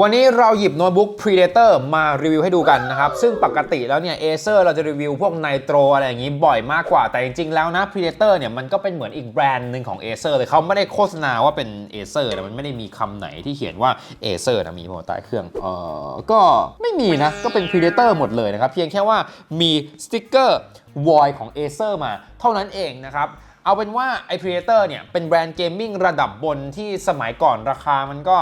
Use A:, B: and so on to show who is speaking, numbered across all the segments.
A: วันนี้เราหยิบโน้ตบุ๊ก Predator มารีวิวให้ดูกันนะครับ ซึ่งปกติแล้วเนี่ย Acer เราจะรีวิวพวก Nitro อะไรอย่างนี้บ่อยมากกว่า แต่จริงๆแล้วนะ Predator เนี่ยมันก็เป็นเหมือนอีกแบรนด์หนึ่งของ Acer เลยเขาไม่ได้โฆษณาว่าเป็น Acer แต่มันไม่ได้มีคำไหนที่เขียนว่า Acer นะมีหมดใต้เครื่องเออก็ไม่มีนะ ก็เป็น Predator หมดเลยนะครับ เพียงแค่ว่ามีสติ๊กเกอร์ void ของ Acer มาเท่านั้นเองนะครับเอาเป็นว่าไอ้ Predator เนี่ยเป็นแบรนด์เกมมิ่งระดับบนที่สมัยก่อนราคามันก็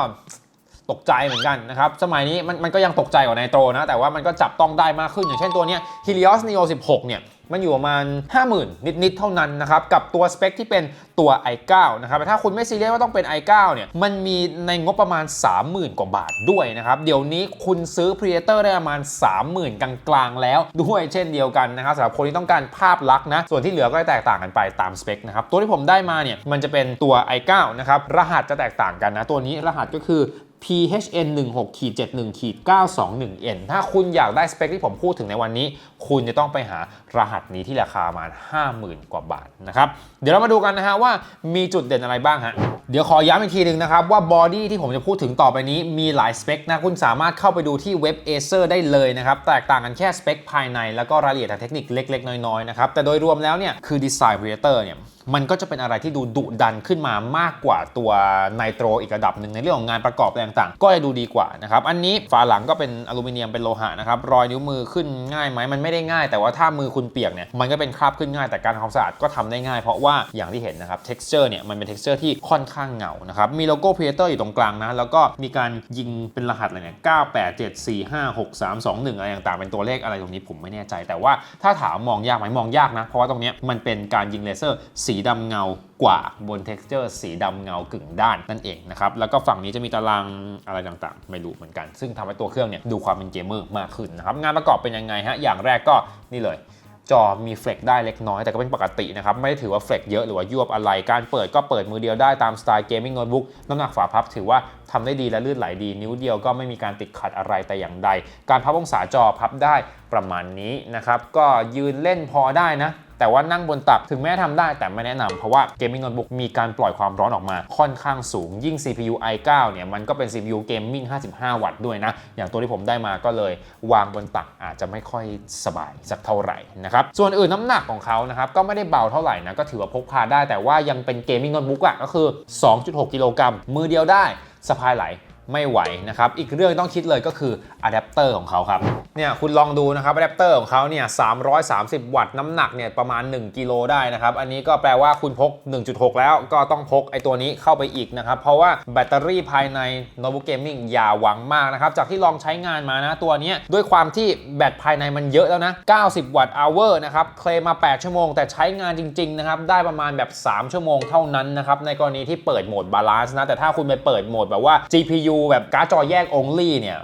A: ตกใจเหมือนกันนะครับ สมัยนี้มันมันก็ยังตกใจกว่าไนโตรนะ แต่ว่ามันก็จับต้องได้มากขึ้น อย่างเช่นตัวเนี้ย Helios Neo 16 เนี่ย มันอยู่ประมาณ 50,000 นิด ๆ เท่านั้นนะครับ กับตัวสเปคที่เป็นตัว i9 นะครับแต่ถ้าคุณไม่ซีเรียสว่าต้องเป็น i9 เนี่ย มันมีในงบประมาณ 30,000 กว่าบาทด้วยนะครับ เดี๋ยวนี้คุณซื้อ Predator ได้ประมาณ 30,000 กลาง ๆ แล้วด้วยเช่นเดียวกันนะครับสำหรับคนที่ต้องการภาพลักษณ์นะ ส่วนที่เหลือก็แตกต่างกันไปตามสเปคนะครับตัวที่ผมได้มาเนี่ยมันจะเป็นตัว i9 นะครับรหัสจะแตกต่างกันนะตัวนี้รหัสก็คือ PHN 1 6ขีด71ขีด921 N ถ้าคุณอยากได้สเปคที่ผมพูดถึงในวันนี้ คุณจะต้องไปหารหัสนี้ที่ราคาประมาณ 50,000 กว่าบาทนะครับ เดี๋ยวเรามาดูกันนะฮะว่ามีจุดเด่นอะไรบ้างฮะ เดี๋ยวขอย้ำอีกทีหนึ่งนะครับ ว่าบอดี้ที่ผมจะพูดถึงต่อไปนี้มีหลายสเปคนะคุณสามารถเข้าไปดูที่เว็บ Acer ได้เลยนะครับ แตกต่างกันแค่สเปคภายใน แล้วก็รายละเอียดทางเทคนิคเล็ก ๆ น้อย ๆ นะครับ แต่โดยรวมแล้วเนี่ยคือดีไซน์ Predator เนี่ยมันก็จะเป็นอะไรที่ดูดุดันขึ้นมามากกว่าตัวไนโตรอีกระดับหนึ่งในเรื่องของงานประกอบอะไรต่างๆ ก็จะดูดีกว่านะครับอันนี้ฝาหลังก็เป็นอลูมิเนียมเป็นโลหะนะครับรอยนิ้วมือขึ้นง่ายไหมมันไม่ได้ง่าย แต่ว่าถ้ามือคุณเปียกเนี่ยมันก็เป็นคราบขึ้นง่ายแต่การทำความสะอาดก็ทำได้ง่าย เพราะว่าอย่างที่เห็นนะครับ texture เนี่ยมันเป็น texture ที่ค่อนข้างเหงานะครับ มีโลโก้ Predator อยู่ตรงกลางนะ แล้วก็มีการยิงเป็นรหัสอะไรเนี่ย 9 8 7 4 5 6 3 2 1อะไรต่างๆ เป็นตัวเลขอะไรตรงนี้ผมไม่แน่ใจ แต่ว่าถ้าถามมองยากไหมมองยากนะ เพราะว่าตรงนี้มันเป็นการยิงเลเซอร์สีดำเงากว่าบน texture สีดำเงากึ่งด้านนั่นเองนะครับ แล้วก็ฝั่งนี้จะมีตารางอะไรต่างๆ ไม่รู้เหมือนกัน ซึ่งทำให้ตัวเครื่องเนี่ยดูความเป็นเกมเมอร์มากขึ้นนะครับ งานประกอบเป็นยังไงฮะ อย่างแรกก็นี่เลย จอมีเฟลกได้เล็กน้อยแต่ก็เป็นปกตินะครับ ไม่ได้ถือว่าเฟลกเยอะหรือว่ายวบอะไร การเปิดก็เปิดมือเดียวได้ตามสไตล์เกมมิ่งโน้ตบุ๊กน้ำหนักฝาพับถือว่าทำได้ดีและลื่นไหลดี นิ้วเดียวก็ไม่มีการติดขัดอะไรแต่อย่างใด การพับองศาจอพับได้ ประมาณนี้นะครับ ก็ยืนเล่นพอได้นะ แต่ว่านั่งบนตักถึงแม้ทำได้แต่ไม่แนะนำเพราะว่าเกมมิ่งโน้ตบุ๊กมีการปล่อยความร้อนออกมาค่อนข้างสูงยิ่ง CPU i9 เนี่ยมันก็เป็น CPU เกมมิ่ง55 วัตต์ด้วยนะ อย่างตัวที่ผมได้มาก็เลยวางบนตักอาจจะไม่ค่อยสบายสักเท่าไหร่นะครับส่วนอื่นน้ำหนักของเขานะครับก็ไม่ได้เบาเท่าไหร่นะก็ถือว่าพกพาได้แต่ว่ายังเป็นเกมมิ่งโน้ตบุ๊กอะก็คือ 2.6 กิโลกรัมมือเดียวได้สะพายไหล ไม่ไหวนะครับ อีกเรื่องต้องคิดเลยก็คืออะแดปเตอร์ของเขาครับ เนี่ยคุณลองดูนะครับอะแดปเตอร์ของเขาเนี่ย 330 วัตต์น้ำหนักเนี่ยประมาณ 1 กิโลได้นะครับ อันนี้ก็แปลว่าคุณพก 1.6 แล้วก็ต้องพกไอตัวนี้เข้าไปอีกนะครับ เพราะว่าแบตเตอรี่ภายในโน้ตบุ๊กเกมมิ่งอย่าหวังมากนะครับ จากที่ลองใช้งานมานะตัวนี้ด้วยความที่แบตภายในมันเยอะแล้วนะ 90 วัตต์อเวอร์นะครับเคลมมา 8 ชั่วโมง แต่ใช้งานจริงๆนะครับได้ประมาณแบบ 3 ชั่วโมงเท่านั้นนะครับในกรณีที่เปิดโหมดบาลานซ์นะแต่ถ้าคุณไปเปิดโหมดแบบว่า GPU แบบการ์ดจอแยก only เนี่ย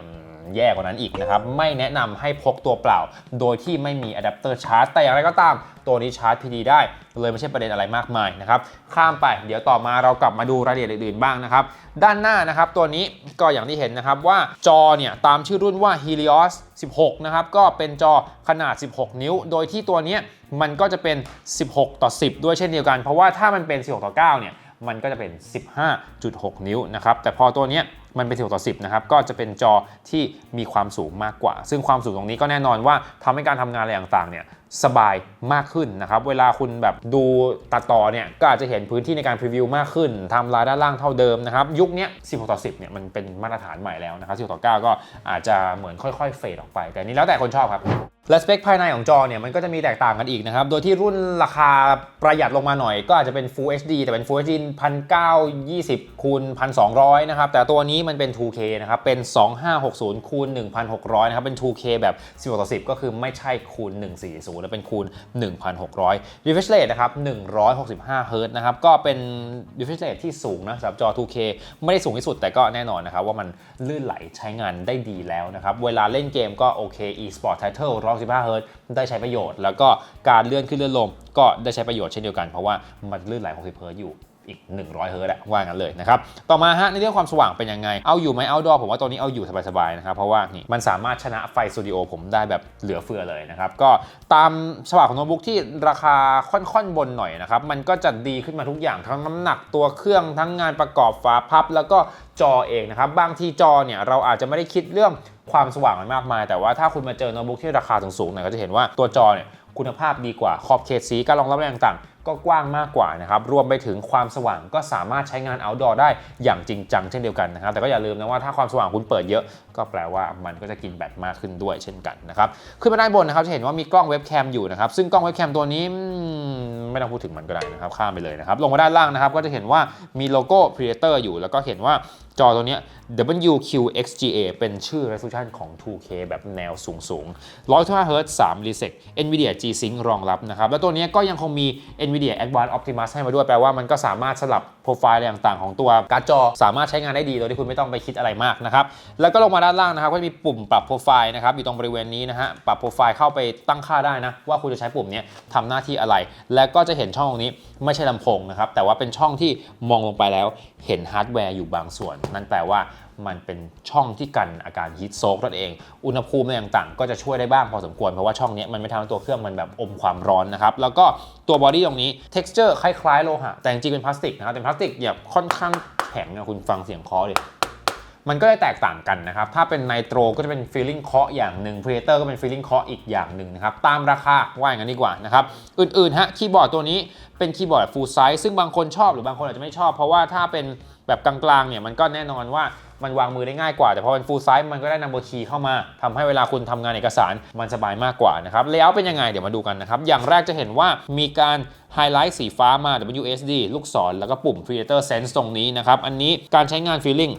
A: แย่กว่านั้นอีกนะครับ ไม่แนะนำให้พกตัวเปล่า โดยที่ไม่มีอะแดปเตอร์ชาร์จ แต่อย่างไรก็ตามตัวนี้ชาร์จ PD ได้ เลยไม่ใช่ประเด็นอะไรมากมายนะครับ ข้ามไปเดี๋ยวต่อมาเรากลับมาดูรายละเอียดอื่นๆบ้างนะครับ ด้านหน้านะครับ ตัวนี้ก็อย่างที่เห็นนะครับว่าจอเนี่ย ตามชื่อรุ่นว่า Helios 16 นะครับ ก็เป็นจอขนาด 16 นิ้ว โดยที่ตัวนี้มันก็จะเป็น 16 ต่อ 10 ด้วยเช่นเดียวกัน เพราะว่าถ้ามันเป็น 16 ต่อ 9 เนี่ยมันก็จะเป็น 15.6 นิ้วนะครับ แต่พอตัวนี้ มันเป็น16ต่อ10นะครับก็จะเป็นจอที่มีความสูงมากกว่า ซึ่งความสูงตรงนี้ก็แน่นอนว่าทำให้การทำงานอะไรต่างๆเนี่ยสบายมากขึ้นนะครับ เวลาคุณแบบดูตัดต่อเนี่ยก็อาจจะเห็นพื้นที่ในการพรีวิวมากขึ้นทำลายด้านล่างเท่าเดิมนะครับ ยุคนี้16ต่อ10เนี่ยมันเป็นมาตรฐานใหม่แล้วนะครับ16ต่อ9ก็อาจจะเหมือนค่อยๆเฟดออกไป แต่นี่แล้วแต่คนชอบครับและสเปคภายในของจอเนี่ยมันก็จะมีแตกต่างกันอีกนะครับ โดยที่รุ่นราคาประหยัดลงมาหน่อย ก็อาจจะเป็น Full HD แต่เป็น Full HD 1920คูณ1200 นะครับ แต่ตัวนี้มันเป็น 2K นะครับ เป็น 2560 คูณ 1600 นะครับ เป็น 2K แบบ 16ต่อ10 ก็คือไม่ใช่คูณ 140แล้วเป็นคูณ 1600 refresh rate นะครับ 165 Hz นะครับ ก็เป็น refresh rate ที่สูงนะสำหรับจอ 2K ไม่ได้สูงที่สุดแต่ก็แน่นอนนะครับ ว่ามันลื่นไหลใช้งานได้ดีแล้วนะครับ เวลาเล่นเกมก็โอเค e-sport title 115 Hz ได้ใช้ประโยชน์ แล้วก็การเลื่อนขึ้นเลื่อนลงก็ได้ใช้ประโยชน์เช่นเดียวกันเพราะว่ามันลื่นไหล60 Hz อยู่ อีก 100 เฮิร์ตซ์อะว่างั้นเลยนะครับ ต่อมาฮะในเรื่องความสว่างเป็นยังไง เอาอยู่ไหมเอาดอผมว่าตัวนี้เอาอยู่สบายๆนะครับ เพราะว่านี่มันสามารถชนะไฟสตูดิโอผมได้แบบเหลือเฟือเลยนะครับ ก็ตามฉบับของโน้ตบุ๊กที่ราคาค่อนๆบนหน่อยนะครับ มันก็จะดีขึ้นมาทุกอย่างทั้งน้ำหนักตัวเครื่องทั้งงานประกอบฝาพับ แล้วก็จอเองนะครับ บางทีจอเนี่ยเราอาจจะไม่ได้คิดเรื่องความสว่างมันมากมาย แต่ว่าถ้าคุณมาเจอโน้ตบุ๊กที่ราคาสูงๆเนี่ยก็จะเห็นว่าตัวจอเนี่ยคุณภาพดีกว่าขอบเขตสีการรองรับอะไรต่างๆ ก็กว้างมากกว่านะครับรวมไปถึงความสว่างก็สามารถใช้งาน outdoor ได้อย่างจริงจังเช่นเดียวกันนะครับแต่ก็อย่าลืมนะว่าถ้าความสว่างคุณเปิดเยอะ ก็แปลว่ามันก็จะกินแบตมากขึ้นด้วยเช่นกันนะครับขึ้นมาด้านบนนะครับจะเห็นว่ามีกล้องเว็บแคมอยู่นะครับซึ่งกล้องเว็บแคมตัวนี้ ไม่ต้องพูดถึงมันก็ได้นะครับข้ามไปเลยนะครับลงมาด้านล่างนะครับก็จะเห็นว่ามีโลโก้ Predator อยู่แล้วก็เห็นว่าจอตัวนี้ WQXGA เป็นชื่อ resolution ของ 2K แบบแนวสูงสูง125 Hz 3 Resec NVIDIA G-Sync รองรับนะครับ แล้วตัวนี้ก็ยังคงมี NVIDIA Advanced Optimus ให้มาด้วย แปลว่ามันก็สามารถสลับ โปรไฟล์อะไรต่างๆของตัวการ์ดจอสามารถใช้งานได้ดีโดยที่คุณไม่ต้องไปคิดอะไรมากนะครับแล้วก็ลงมาด้านล่างนะครับก็จะมีปุ่มปรับโปรไฟล์นะครับอยู่ตรงบริเวณนี้นะฮะปรับโปรไฟล์เข้าไปตั้งค่าได้นะว่าคุณจะใช้ปุ่มนี้ทำหน้าที่อะไร และก็จะเห็นช่องตรงนี้ไม่ใช่ลำโพงนะครับแต่ว่าเป็นช่องที่มองลงไปแล้วเห็นฮาร์ดแวร์อยู่บางส่วน นั่นแปลว่า มันเป็นช่องที่กันอาการฮีทโซกนั่นเอง อุณหภูมิอะไรต่างๆ ก็จะช่วยได้บ้างพอสมควร เพราะว่าช่องนี้มันไม่ทำให้ตัวเครื่องมันแบบอมความร้อนนะครับ แล้วก็ตัวบอดี้ตรงนี้ texture คล้ายๆโลหะ แต่จริงๆเป็นพลาสติกนะครับ แต่พลาสติกแบบค่อนข้างแข็งนะคุณฟังเสียงคอดิ มันก็จะแตกต่างกันนะครับ ถ้าเป็นไนโตรก็จะเป็นฟีลลิ่งเคาะอย่างหนึ่ง Predator ก็เป็นฟีลลิ่งเคาะอีกอย่างหนึ่งนะครับ ตามราคาว่าอย่างนั้นดีกว่านะครับ อื่นๆฮะคีย์บอร์ดตัวนี้เป็นคีย์บอร์ด full size ซึ่งบางคนชอบหรือบางคนอาจจะไม่ชอบ เพราะว่าถ้าเป็นแบบกลางๆเนี่ยมันก็แน่นอนว่ามันวางมือได้ง่ายกว่า แต่พอเป็น full size มันก็ได้ number key เข้ามาทำให้เวลาคุณทำงานเอกสารมันสบายมากกว่านะครับแล้วเป็นยังไงเดี๋ยวมาดูกันนะครับ อย่างแรกจะเห็นว่ามีการไฮไลท์สีฟ้ามา WSD ลูกศรแล้วก็ปุ่ม Predator Sense ตรงนี้นะครับอันนี้การใช้งาน feeling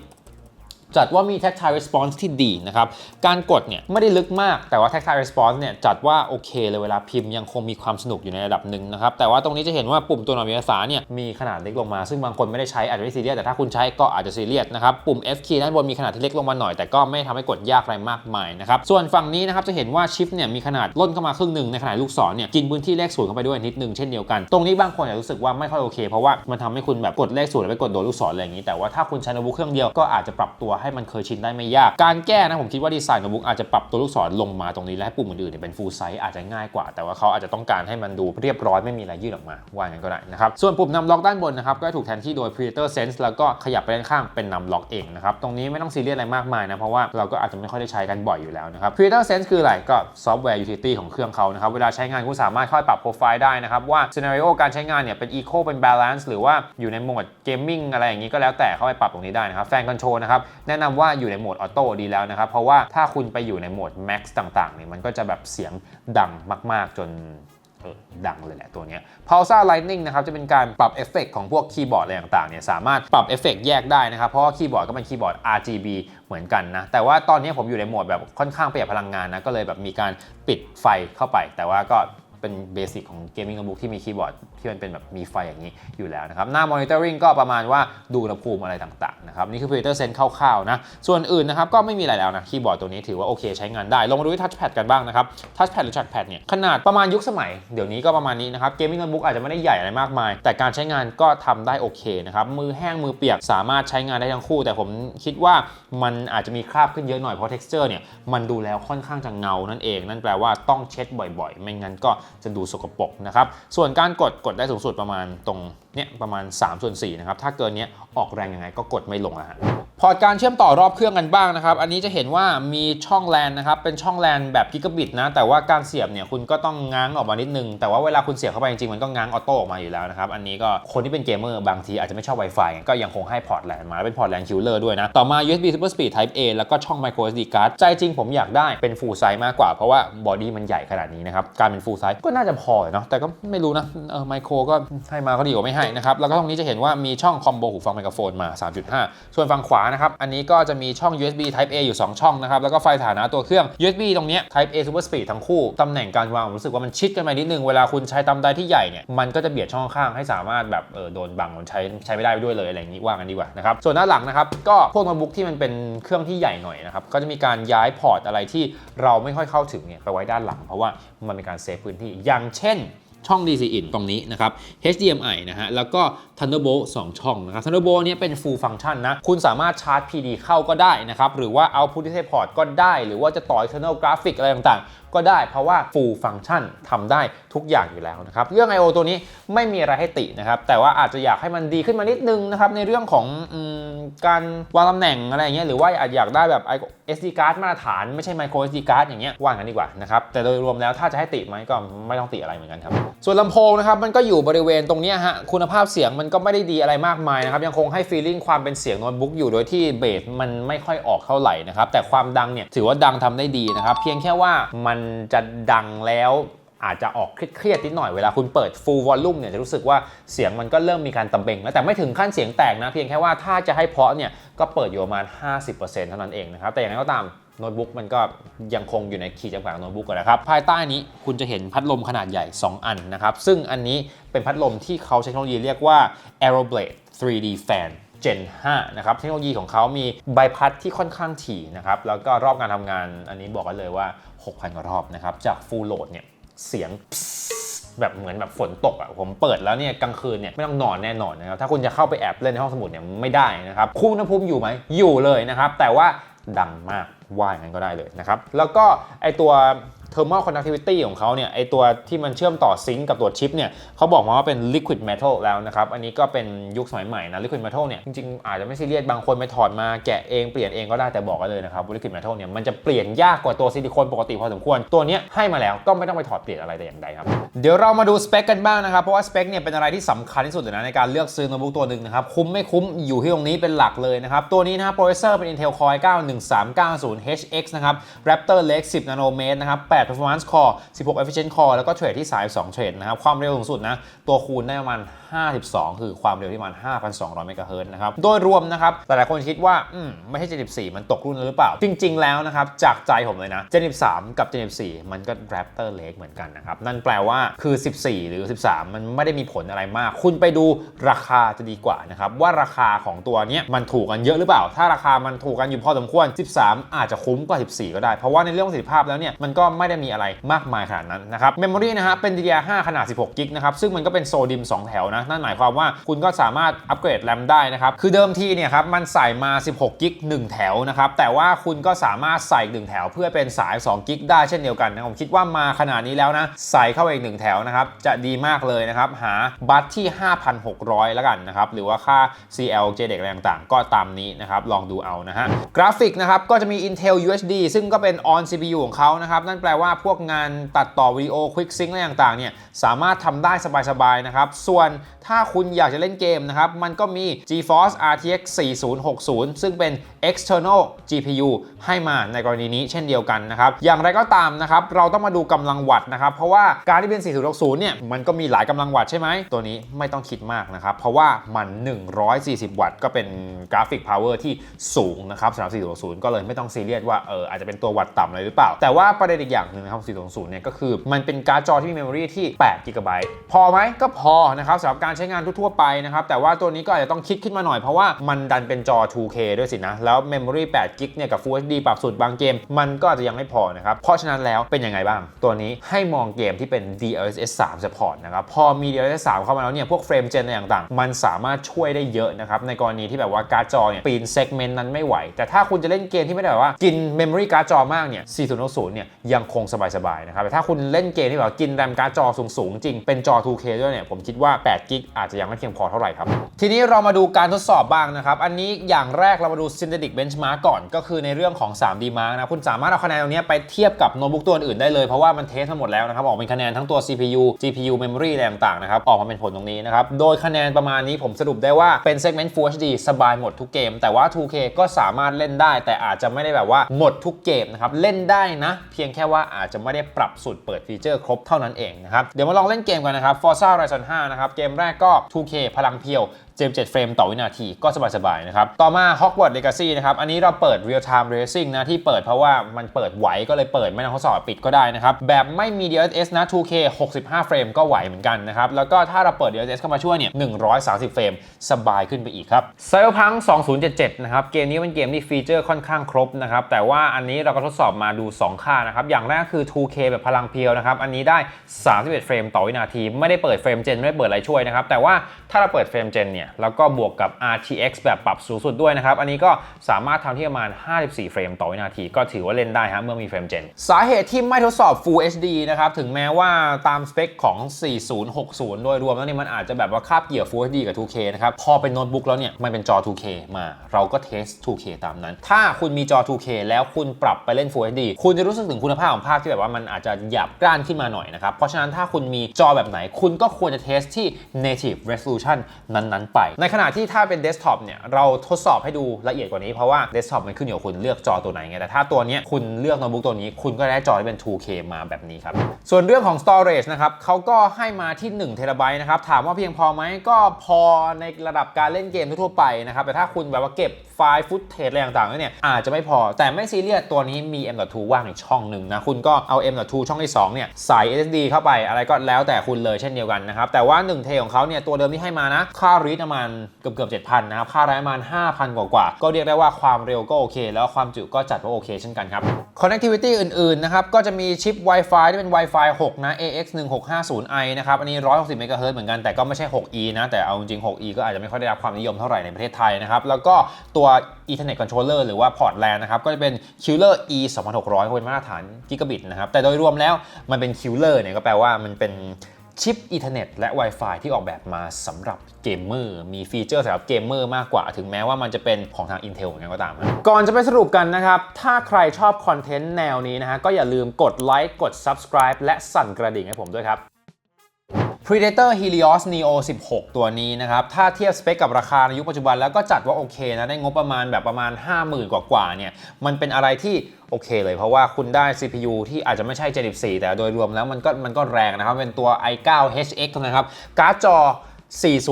A: จัดว่ามี tactile response ที่ดีนะครับ การกดเนี่ยไม่ได้ลึกมาก แต่ว่า tactile response เนี่ยจัดว่าโอเคเลยเวลาพิมพ์ยังคงมีความสนุกอยู่ในระดับหนึ่งนะครับ แต่ว่าตรงนี้จะเห็นว่าปุ่มตัวหน่อยมีภาษาเนี่ยมีขนาดเล็กลงมา ซึ่งบางคนไม่ได้ใช้อาจจะไม่ซีเรียส แต่ถ้าคุณใช้ก็อาจจะซีเรียสนะครับ ปุ่ม F key ด้านบนมีขนาดที่เล็กลงมาหน่อย แต่ก็ไม่ทำให้กดยากอะไรมากมายนะครับ ส่วนฝั่งนี้นะครับจะเห็นว่าชิปเนี่ยมีขนาดล่นเข้ามาครึ่งหนึ่งในขณะลูกศรเนี่ยกินพื้นที่เลขศูนย์เข้าไปด้วยนิดนึงเช่นเดียวกัน ตรงนี้บางคนอาจจะรู้สึกว่าไม่ค่อยโอเค เพราะว่ามันทำให้คุณแบบกดเลขศูนย์แล้วไปกดโดนลูกศรอะไรอย่างนี้ แต่ว่าถ้าคุณใช้โน้ตบุ๊กเครื่องเดียวก็อาจจะปรับตัวให้มันเคยชินได้ไม่ยาก การแก้นะผมคิดว่าดีไซน์โน้ตบุ๊กอาจจะปรับตัวลูกศรลงมาตรงนี้และให้ปุ่มอื่นๆเนี่ยเป็น full size อาจจะง่ายกว่า แต่ว่าเขาอาจจะต้องการให้มันดูเรียบร้อยไม่มีอะไรยื่นออกมาว่าอย่างนั้นก็ได้นะครับส่วนปุ่มนำล็อกด้านบนนะครับก็ถูกแทนที่โดย Predator Sense แล้วก็ขยับไปด้านข้างเป็นนำล็อกเองนะครับตรงนี้ไม่ต้องซีเรียสอะไรมากมายนะเพราะว่าเราก็อาจจะไม่ค่อยได้ใช้กันบ่อยอยู่แล้วนะครับ Predator Sense คืออะไรก็ซอฟต์แวร์ utility ของเครื่องเขานะครับเวลาใช้งานคุณสามารถค่อยปรับโปรไฟล์ได้นะครับว่า scenario การใช้งานเนี่ยเป็น eco เป็น balance หรือว่าอยู่ในโหมด gaming อะไรอย่างนี้ก็แล้วแต่เข้าไปปรับตรงนี้ได้นะครับแฟนคอนโทรลนะครับแนะนำว่าอยู่ในโหมดออโต้ดีแล้วนะครับ เพราะว่าถ้าคุณไปอยู่ในโหมด max ต่างๆเนี่ยมันก็จะแบบเสียงดังมาก ๆ จนดังเลยแหละตัวเนี้ย Pulsar Lightning นะครับจะเป็นการปรับเอฟเฟกของพวกคีย์บอร์ดอะไรต่างๆเนี่ยสามารถปรับเอฟเฟกแยกได้นะครับ เพราะว่าคีย์บอร์ดก็เป็นคีย์บอร์ด RGB เหมือนกันนะ แต่ว่าตอนนี้ผมอยู่ในโหมดแบบค่อนข้างประหยัดพลังงานนะ ก็เลยแบบมีการปิดไฟเข้าไป แต่ว่าก็ เป็นเบสิกของเกมมิ่งโน้ตบุ๊กที่มีคีย์บอร์ดที่มันเป็นแบบมีไฟอย่างนี้อยู่แล้วนะครับ หน้า monitoring ก็ประมาณว่าดูอุณหภูมิอะไรต่างๆนะครับ นี่คือ Predator Sense คร่าวๆนะ ส่วนอื่นนะครับก็ไม่มีอะไรแล้วนะ คีย์บอร์ดตัวนี้ถือว่าโอเคใช้งานได้ ลงมาดูที่ touchpad กันบ้างนะครับ touchpad หรือ trackpad เนี่ยขนาดประมาณยุคสมัย เดี๋ยวนี้ก็ประมาณนี้นะครับ gaming notebook อาจจะไม่ได้ใหญ่อะไรมากมาย แต่การใช้งานก็ทำได้โอเคนะครับ มือแห้งมือเปียกสามารถใช้งานได้ทั้งคู่ แต่ผมคิดว่ามันอาจจะมีคราบขึ้นเยอะหน่อยเพราะ texture เนี่ยมันดูแล้วค่อนข้างจะเงานั่นเอง นั่นแปลว่าต้องเช็ดบ่อย ๆ ไม่งั้นก็จะดูสกปรกนะครับ ส่วนการกดกดได้สูงสุดประมาณตรงเนี่ยประมาณ3ส่วน4นะครับ ถ้าเกินเนี้ยออกแรงยังไงก็กดไม่ลงอะฮะ พอร์ตการเชื่อมต่อรอบเครื่องกันบ้างนะครับ อันนี้จะเห็นว่ามีช่องแลนนะครับ เป็นช่องแลนแบบกิกะบิตนะ แต่ว่าการเสียบเนี่ยคุณก็ต้องง้างออกมานิดนึง แต่ว่าเวลาคุณเสียบเข้าไปจริงๆ มันก็ง้างออโต้ออกมาอยู่แล้วนะครับ อันนี้ก็คนที่เป็นเกมเมอร์บางทีอาจจะไม่ชอบ Wi-Fi ก็ยังคงให้พอร์ตแลนมา เป็นพอร์ตแลนคิวเลอร์ด้วยนะ ต่อมา USB Super Speed Type A แล้วก็ช่อง Micro SD card ใจจริงผมอยากได้เป็น full size มากกว่า เพราะว่าบอดี้มันใหญ่ขนาดนี้นะครับ การเป็น full size ก็น่าจะพอเนาะ แต่ก็ไม่รู้นะ เออไมโครก็ให้มาก็ดีกว่าไม่ให้นะครับ แล้วก็ตรงนี้จะเห็นว่ามีช่องคอมโบหูฟังไมโครโฟนมา 3.5 ส่วนฝั่งขวานะครับ อันนี้ก็จะมีช่อง USB Type A อยู่ 2 ช่องนะครับ แล้วก็ไฟฐานะตัวเครื่อง USB ตรงนี้ Type A Super Speed ทั้งคู่ ตำแหน่งการวางผมรู้สึกว่ามันชิดกันไปนิดนึง เวลาคุณใช้ตำไดที่ใหญ่เนี่ย มันก็จะเบียดช่องข้างให้สามารถแบบเออโดนบังมันใช้ใช้ไม่ได้ด้วยเลยอะไรอย่างนี้ว่ากันดีกว่านะครับ ส่วนด้านหลังนะครับ ก็พวกโน้ตบุ๊กที่มันเป็นเครื่องที่ใหญ่หน่อยนะครับ ก็จะมีการย้ายพอร์ตอะไรที่เราไม่ค่อยเข้าถึงเนี่ยไปไว้ด้านหลัง เพราะว่ามันเป็นการเซฟพื้นที่ อย่างเช่น ช่อง DC in ตรงนี้นะครับ HDMI นะฮะ แล้วก็ Thunderbolt 2 ช่องนะครับ Thunderbolt เนี้ยเป็น full function นะ คุณสามารถชาร์จ PD เข้าก็ได้นะครับ หรือว่า output display port ก็ได้ หรือว่าจะต่อ external graphic อะไรต่างๆก็ได้เพราะว่า full function ทำได้ทุกอย่างอยู่แล้วนะครับ เรื่อง I/O ตัวนี้ไม่มีอะไรให้ตินะครับ แต่ว่าอาจจะอยากให้มันดีขึ้นมานิดนึงนะครับ ในเรื่องของอการวางตำแหน่งอะไรเงี้ยหรือว่าอาจอยากได้แบบ SD card มาตรฐานไม่ใช่ micro SD card อย่างเงี้ยว่ากันดีกว่านะครับ แต่โดยรวมแล้วถ้าจะให้ติไหมก็ไม่ต้องติอะไรเหมือนกันครับ ส่วนลำโพงนะครับมันก็อยู่บริเวณตรงนี้ฮะคุณภาพเสียงมันก็ไม่ได้ดีอะไรมากมายนะครับยังคงให้ feeling ความเป็นเสียงโน้ตบุ๊กอยู่โดยที่เบสมันไม่ค่อยออกเท่าไหร่นะครับแต่ความดังเนี่ยถือว่าดังทำได้ดีนะครับเพียงแค่ว่ามันจะดังแล้วอาจจะออกเครียดๆนิดหน่อยเวลาคุณเปิด full volume เนี่ยจะรู้สึกว่าเสียงมันก็เริ่มมีการตะเบงแล้วแต่ไม่ถึงขั้นเสียงแตกนะ เพียงแค่ว่าถ้าจะให้เพาะเนี่ยก็เปิดอยู่ประมาณ 50%เท่านั้นเองนะครับ แต่อย่างไรก็ตามโน้ตบุ๊กมันก็ยังคงอยู่ในขีดจำกัดของโน้ตบุ๊กนะครับ ภายใต้นี้คุณจะเห็นพัดลมขนาดใหญ่ 2 อันนะครับ ซึ่งอันนี้เป็นพัดลมที่เขาใช้เทคโนโลยีเรียกว่า Aeroblade 3D Fan Gen 5 นะครับ เทคโนโลยีของเขามีใบพัดที่ค่อนข้างถี่นะครับ แล้วก็รอบการทำงานอันนี้บอกกันเลยว่า 6,000 กว่ารอบนะครับ จาก Full Load เนี่ย เสียงแบบเหมือนแบบฝนตกอะผมเปิดแล้วเนี่ยกลางคืนเนี่ยไม่ต้องนอนแน่นอนนะครับถ้าคุณจะเข้าไปแอบเล่นในห้องสมุดเนี่ยไม่ได้นะครับคุมอุณหภูมิอยู่ไหมอยู่เลยนะครับ แต่ว่าดังมากว่าอย่างนั้นก็ได้เลยนะครับ แล้วก็ไอตัว thermal conductivity ของเขาเนี่ยไอตัวที่มันเชื่อมต่อซิงก์กับตัวชิปเนี่ยเขาบอกมาว่าเป็น liquid metal แล้วนะครับอันนี้ก็เป็นยุคสมัยใหม่นะ liquid metal เนี่ยจริงๆอาจจะไม่ซีเรียสบางคนไปถอดมาแกะเองเปลี่ยนเองก็ได้แต่บอกกันเลยนะครับว่า liquid metal เนี่ยมันจะเปลี่ยนยากกว่าตัวซิลิโคนปกติพอสมควรตัวเนี้ยให้มาแล้วก็ไม่ต้องไปถอดเปลี่ยนอะไรแต่อย่างใดครับเดี๋ยวเรามาดูสเปคกันบ้างนะครับเพราะว่าสเปคเนี่ยเป็นอะไรที่สำคัญที่สุดเลยนะในการเลือกซื้อโน้ตบุ๊กตัวหนึ่งนะครับคุ้มไม่คุ้มอยู่ที่ตรงนี้เป็นหลักเลยนะครับตัวนี้นะครับโปรเซสเซอร์เป็น Intel Core i9 1390 HX นะครับ Raptor Lake 10 nanomètre นะครับ8 performance core 16 efficient core แล้วก็เทรดที่ 32 เทรดนะครับ ความเร็วสูงสุดนะ ตัวคูณได้ประมาณ 52 คือความเร็วที่ประมาณ 5,200 เมกะเฮิรตซ์นะครับ โดยรวมนะครับ หลายๆคนคิดว่า อืม ไม่ใช่ 74 มันตกรุ่นหรือเปล่า จริง ๆ แล้วนะครับ จากใจผมเลยนะ 73 กับ 74 มันก็ Raptor Lake เหมือนกันนะครับ นั่นแปลว่าคือ 14 หรือ 13 มันไม่ได้มีผลอะไรมาก คุณไปดูราคาจะดีกว่านะครับ ว่าราคาของตัวเนี้ยมันถูกกันเยอะหรือเปล่า ถ้าราคามันถูกกันอยู่พอสมควร 13 อาจจะคุ้มกว่า 14 ก็ได้ เพราะว่าในเรื่องประสิทธิภาพแล้วเนี่ยมันก็ไม่ได้มีอะไรมากมายขนาดนั้นนะครับเมมโมรีนะฮะเป็น DDR5 ขนาด 16กิกนะครับซึ่งมันก็เป็นโซดิม 2 แถวนะนั่นหมายความว่าคุณก็สามารถอัปเกรดแรมได้นะครับคือเดิมทีเนี่ยครับมันใส่มา 16กิก1แถวนะครับแต่ว่าคุณก็สามารถใส่อีก1แถว เพื่อเป็นสาย2กิกได้เช่นเดียวกันนะผมคิดว่ามาขนาดนี้แล้วนะใส่เข้าไปอีก1แถวนะครับจะดีมากเลยนะครับหาบัตที่ 5,600 แล้วกันนะครับหรือว่าค่า CL JDEC อะไรต่างๆ ก็ตามนี้นะครับลองดูเอานะฮะกราฟิกนะครับก็จะมี Intel UHD ซึ่งก็เป็น on CPU ของเขานะครับนั่นแปลว่าพวกงานตัดต่อวิดีโอควิกซิงอะไรต่างๆเนี่ยสามารถทำได้สบายๆนะครับส่วน ถ้าคุณอยากจะเล่นเกมนะครับ มันก็มี GeForce RTX 4060 ซึ่งเป็น external GPU ให้มาในกรณีนี้เช่นเดียวกันนะครับ อย่างไรก็ตามนะครับ เราต้องมาดูกำลังวัตต์นะครับ เพราะว่าการที่เป็น 4060 เนี่ย มันก็มีหลายกำลังวัตต์ใช่ไหม ตัวนี้ไม่ต้องคิดมากนะครับ เพราะว่ามัน 140 วัตต์ ก็เป็นกราฟิกพาวเวอร์ที่สูงนะครับสำหรับ 4060 ก็เลยไม่ต้องซีเรียสว่า เออ อาจจะเป็นตัววัตต์ต่ำอะไรหรือเปล่า แต่ว่าประเด็นอีกอย่างหนึ่งนะครับ 4060 เนี่ย ก็คือมันเป็นการ์ดจอที่มีเมมโมรีที่8 g b พอไหมก็พอนะครับสำหรับการใช้งานทั่วๆไปนะครับ แต่ว่าตัวนี้ก็อาจจะต้องคิดขึ้นมาหน่อยเพราะว่ามันดันเป็นจอ 2K ด้วยสินะ แล้วเมมโมรี8 g b เนี่ยกับ Full HD ปรับสูตรบางเกม มันก็อาจจะยังไม่พอนะครับ เพราะฉะนั้นแล้วเป็นยังไงบ้าง ตัวนี้ให้มองเกมที่เป็น DLSS 3 support นะครับ พอมี DLSS 3 เข้ามาแล้วเนี่ยพวกเฟรมเจนอะไรต่างๆ มันสามารถช่วยได้เยอะนะครับในกรณีที่แบบว่าการ์ดจอเนี่ยปีนเซกเมนต์นั้นไม่ไหว แต่ถ้าคุณจะเล่นเกมที่ไม่ได้แบบว่ากินเมมโมรีการ์ดจอมากเนี่ย4060เนี่ยยังคงสบายๆนะครับแต่ถ้าคุณเล่นเกมที่แบบกินแรมการ์ดจอสูงๆจริงเป็นจอ 2K ด้วยเนี่ยผมคิดว่า8 g b อาจจะยังไม่เพียงพอเท่าไหร่ครับ ทีนี้เรามาดูการทดสอบบ้างนะครับ อันนี้อย่างแรกเรามาดู synthetic benchmark ก่อน ก็คือในเรื่องของ 3D mark นะ คุณสามารถเอาคะแนนตรงนี้ไปเทียบกับโน้ตบุ๊กตัวอื่นได้เลย เพราะว่ามันเทสมาหมดแล้วนะครับ ออกเป็นคะแนนทั้งตัว CPU GPU memory อะไรต่างๆนะครับ ออกมาเป็นผลตรงนี้นะครับ โดยคะแนนประมาณนี้ผมสรุปได้ว่าเป็น segment Full HD สบายหมดทุกเกม แต่ว่า 2K ก็สามารถเล่นได้ แต่อาจจะไม่ได้แบบว่าหมดทุกเกมนะครับ เล่นได้นะ เพียงแค่ว่าอาจจะไม่ได้ปรับสูตรเปิดฟีเจอร์ครบเท่านั้นเองนะครับ เดี๋ยวมาลองเล่นเกมกันนะครับ Forza Horizon 5 นะครับ เกมแรกก็ 2K พลังเพียว 77 เฟรมต่อวินาทีก็สบายๆนะครับต่อมา Hogwarts Legacy นะครับอันนี้เราเปิด Real Time Racing นะที่เปิดเพราะว่ามันเปิดไหวก็เลยเปิดไม่ต้องทดสอบปิดก็ได้นะครับแบบไม่มี DLSS นะ 2K 65 เฟรมก็ไหวเหมือนกันนะครับแล้วก็ถ้าเราเปิด DLSS เข้ามาช่วยเนี่ย130 เฟรมสบายขึ้นไปอีกครับ Cyberpunk 2077 นะครับเกมนี้เป็นเกมที่ฟีเจอร์ค่อนข้างครบนะครับแต่ว่าอันนี้เราก็ทดสอบมาดู 2 ค่านะครับอย่างแรกคือ 2K แบบพลังเพียวนะครับอันนี้ได้ 31 เฟรมต่อวินาที ไม่ได้เปิดเฟรมเจนไม่ได้เปิดอะไรช่วยนะครับแต่ว่าถ้าเราเปิดเฟรมเจนเนี่ยแล้วก็บวกกับ RTX แบบปรับสูงสุดด้วยนะครับ อันนี้ก็สามารถทำที่ประมาณ 54 เฟรมต่อวินาที ก็ถือว่าเล่นได้ฮะเมื่อมีเฟรมเจนสาเหตุที่ไม่ทดสอบ Full HD นะครับ ถึงแม้ว่าตามสเปคของ 4060 โดยรวมแล้วเนี่ยมันอาจจะแบบว่าคาบเกี่ยว Full HD กับ 2K นะครับ พอเป็นโน้ตบุ๊กแล้วเนี่ยมันเป็นจอ 2K มา เราก็เทส 2K ตามนั้น ถ้าคุณมีจอ 2K แล้วคุณปรับไปเล่น Full HD คุณจะรู้สึกถึงคุณภาพของภาพที่แบบว่ามันอาจจะหยาบกร้านขึ้นมาหน่อยนะครับเพราะฉะนั้นถ้าคุณมีจอแบบไหน คุณก็ควรจะเทสที่ native resolution นั้นๆไป ในขณะที่ถ้าเป็นเดสก์ท็อปเนี่ยเราทดสอบให้ดูละเอียดกว่านี้เพราะว่าเดสก์ท็อปมันขึ้นอยู่กับคุณเลือกจอตัวไหนไงแต่ถ้าตัวนี้คุณเลือกโน้ตบุ๊กตัวนี้ คุณก็ได้จอที่เป็น 2K มาแบบนี้ครับส่วนเรื่องของ storage นะครับเขาก็ให้มาที่1เทราไบต์นะครับถามว่าเพียงพอไหมก็พอในระดับการเล่นเกมทั่วไปนะครับแต่ถ้าคุณแบบว่าเก็บ ไฟล์ฟุตเทจอะไรต่างๆเนี่ยอาจจะไม่พอแต่ไม่ซีเรียสตัวนี้มี M.2 ว่างอีกช่องหนึ่งนะ คุณก็เอา M.2 ช่องที่2เนี่ยใส่ SSD เข้าไปอะไรก็แล้วแต่คุณเลยเช่นเดียวกันนะครับ แต่ว่า 1 เทของเขาเนี่ยตัวเดิมที่ให้มานะ ค่ารีดประมาณเกือบเกือบ7,000 นะครับ ค่าแรมประมาณ 5,000 กว่าๆก็เรียกได้ว่าความเร็วก็โอเค แล้วความจุก็จัดว่าโอเคเช่นกันครับ connectivity อื่น ๆ นะครับ ก็จะมีชิป Wi-Fi ที่เป็น Wi-Fi 6 นะ AX 1650i นะครับ อันนี้ 160 MHz เหมือนกันแต่ก็ไม่ใช่ 6e นะแต่เอาจริง 6e ก็อาจจะไม่ค่อยได้รับความนิยมเท่าไหร่ในประเทศไทยนะครับแล้วก็ตัว Ethernet controller หรือว่า port LAN นะครับ ก็จะเป็น Killer E 2600เป็นมาตรฐานกิกะบิตนะครับ แต่โดยรวมแล้วมันเป็น Killer เนี่ยก็แปลว่ามันเป็นชิป Ethernet และ Wi-Fi ที่ออกแบบมาสำหรับเกมเมอร์ มีฟีเจอร์สำหรับเกมเมอร์มากกว่า ถึงแม้ว่ามันจะเป็นของทาง Intel เหมือนกันก็ตาม ก่อนจะไปสรุปกันนะครับ ถ้าใครชอบคอนเทนต์แนวนี้นะฮะ ก็อย่าลืมกดไลค์ กด Subscribe และสั่นกระดิ่งให้ผมด้วยครับ Predator Helios Neo 16 ตัวนี้นะครับ ถ้าเทียบสเปคกับราคาในยุคปัจจุบันแล้วก็จัดว่าโอเคนะ ได้งบประมาณแบบประมาณ 50,000 กว่าๆเนี่ย มันเป็นอะไรที่โอเคเลย เพราะว่าคุณได้ CPU ที่อาจจะไม่ใช่ 74 แต่โดยรวมแล้วมันก็มันก็แรงนะครับ เป็นตัว i9 HX นะครับ การ์ดจอ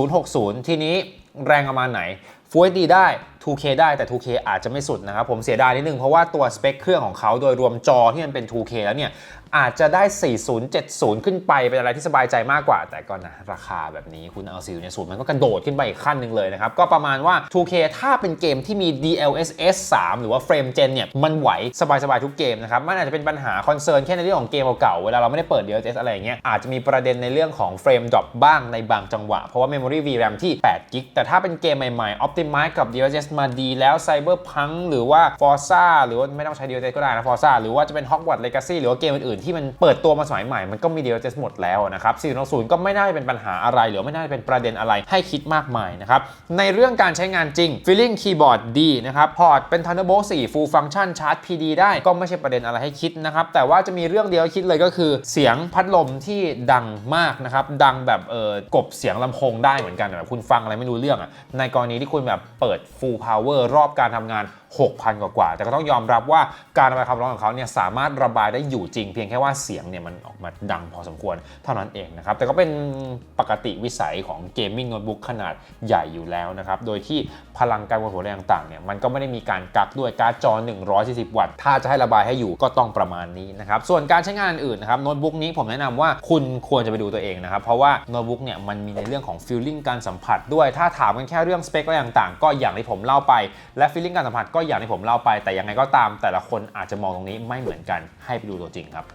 A: 4060 ทีนี้แรงประมาณไหน Full HD ได้ 2K ได้แต่ 2K อาจจะไม่สุดนะครับผมเสียดายนิดนึงเพราะว่าตัวสเปคเครื่องของเขาโดยรวมจอที่มันเป็น 2K แล้วเนี่ยอาจจะได้ 4070 ขึ้นไปเป็นอะไรที่สบายใจมากกว่า แต่ก็นะราคาแบบนี้คุณเอา4070มันก็กระโดดขึ้นไปอีกขั้นหนึ่งเลยนะครับ ก็ประมาณว่า 2K ถ้าเป็นเกมที่มี DLSS 3 หรือว่าเฟรมเจนเนี่ย มันไหวสบายๆทุกเกมนะครับ มันอาจจะเป็นปัญหาคอนเซิร์นแค่ในเรื่องของเกมเก่าๆเวลาเราไม่ได้เปิด DLSS อะไรอย่างเงี้ยอาจจะมีประเด็นในเรื่องของเฟรมดรอปบ้างในบางจังหวะเพราะว่า Memory VRAM ที่8 g b แต่ถ้าเป็นเกมใหม่ๆ Optimize กับ DLSS มาดีแล้ว Cyberpunk หรือว่า Forza หรือว่าไม่ต้องใช้ DLSS ก็ได้นะ Forza หรือว่าจะเป็น Hogwarts Legacy หรือว่าเกมอื่นๆที่มันเปิดตัวมาสมัยใหม่มันก็มี DLSS หมดแล้วนะครับ460ก็ไม่น่าจะเป็นปัญหาอะไร หรือไม่น่าจะเป็นประเด็นอะไรให้คิดมากมายนะครับในเรื่องการใช้งานจริง Feeling Keyboard ดีนะครับพอร์ตเป็น Thunderbolt 4 Full Function ชาร์จ PD ได้ก็ไม่ใช่ประเด็นอะไรให้คิดนะครับแต่ว่าจะมีเรื่องเดียวคิดเลยก็คือ เสียงพัดลมที่ดังมากนะครับดังแบบเออกบเสียงลำโพงได้เหมือนกันแบบคุณฟังอะไรไม่รู้เรื่องอะในกรณีที่คุณแบบเปิด Full Power รอบการทำงาน6,000 กว่ากว่า แต่ก็ต้องยอมรับว่าการระบายความร้อนของเขาเนี่ยสามารถระบายได้อยู่จริง เพียงแค่ว่าเสียงเนี่ยมันออกมาดังพอสมควรเท่านั้นเองนะครับ แต่ก็เป็นปกติวิสัยของเกมมิ่งโน้ตบุ๊กขนาดใหญ่อยู่แล้วนะครับ โดยที่พลังการวนหัวอะไรต่างๆเนี่ยมันก็ไม่ได้มีการกักด้วยการ์ดจอ 140 วัตต์ ถ้าจะให้ระบายให้อยู่ก็ต้องประมาณนี้นะครับ ส่วนการใช้งานอื่นนะครับโน้ตบุ๊กนี้ผมแนะนำว่าคุณควรจะไปดูตัวเองนะครับ เพราะว่าโน้ตบุ๊กเนี่ยมันมีในเรื่องของฟีลลิ่งการสัมผัสด้วย ถ้าถามกันแค่เรื่องสเปคอะไรต่างๆ ก็อย่างที่ผมเล่าไปและฟีลลิ่งการสัมผัสก็อย่างที่ผมเล่าไปแต่ยังไงก็ตามแต่ละคนอาจจะมองตรงนี้ไม่เหมือนกันให้ไปดูตัวจริงครับ